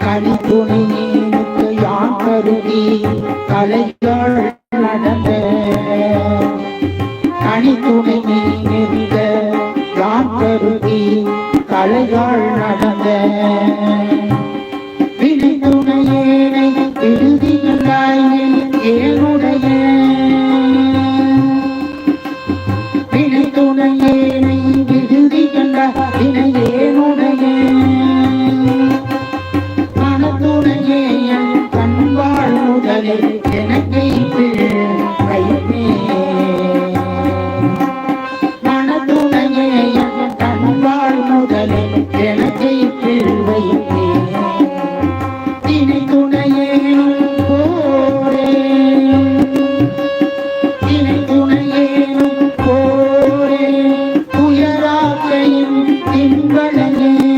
கலித்துணி நீனுக்கு யான் கருதி கலைகள் நடந்த? கனித்துணி நீ நெறிந்த யான் கருதி கலைகள் நடந்த? வினை துணையேனை திருதியில்லாயின் ஏனுடைய எங்களையே